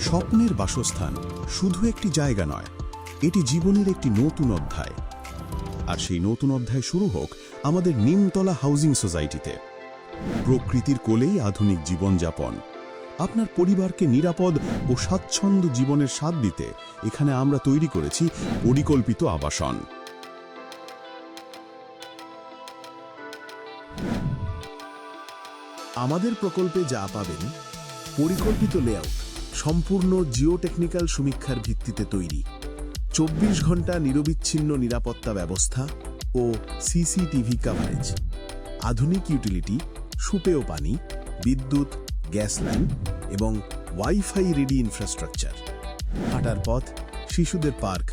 স্বপ্নের বাসস্থান শুধু একটি জায়গা নয়, এটি জীবনের একটি নতুন অধ্যায়। আর সেই নতুন অধ্যায় শুরু হোক আমাদের নিমতলা হাউজিং সোসাইটিতে। প্রকৃতির কোলেই আধুনিক জীবনযাপন। আপনার পরিবারকে নিরাপদ ও স্বাচ্ছন্দ্য জীবনের স্বাদ দিতে এখানে আমরা তৈরি করেছি পরিকল্পিত আবাসন। আমাদের প্রকল্পে যা পাবেন, পরিকল্পিত লেআউট সম্পূর্ণ জিওটেকনিক্যাল সমীক্ষার ভিত্তিতে তৈরি। চব্বিশ ঘণ্টা নিরবিচ্ছিন্ন নিরাপত্তা ব্যবস্থা ও সিসিটিভি কাভারেজ আধুনিক ইউটিলিটি সুপেয় পানি, বিদ্যুৎ, গ্যাস লাইন এবং ওয়াইফাই রেডি ইনফ্রাস্ট্রাকচার হাঁটার পথ, শিশুদের পার্ক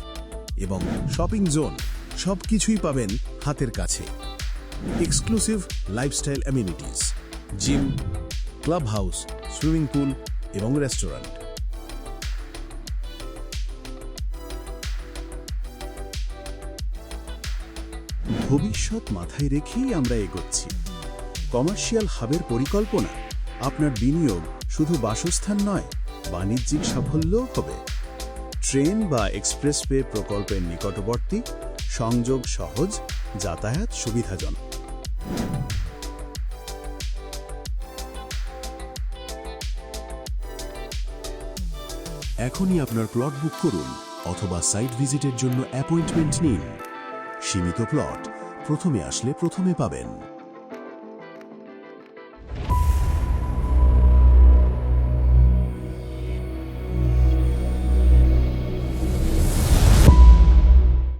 এবং শপিং জোন সবকিছুই পাবেন হাতের কাছে। Exclusive lifestyle amenities gym club house swimming pool এবং রেস্টুরেন্ট ভবিষ্যৎ মাথায় রেখেই আমরা এগোচ্ছি। কমার্শিয়াল হাবের পরিকল্পনা, আপনার বিনিয়োগ শুধু বাসস্থান নয়, বাণিজ্যিক সাফল্যও হবে। ট্রেন বা এক্সপ্রেসওয়ে প্রকল্পের নিকটবর্তী, সংযোগ সহজ, যাতায়াত সুবিধাজনক। এখনই আপনার প্লট বুক করুন অথবা সাইট ভিজিটের জন্য অ্যাপয়েন্টমেন্ট নিন। সীমিত প্লট প্রথমে আসলে প্রথমে পাবেন।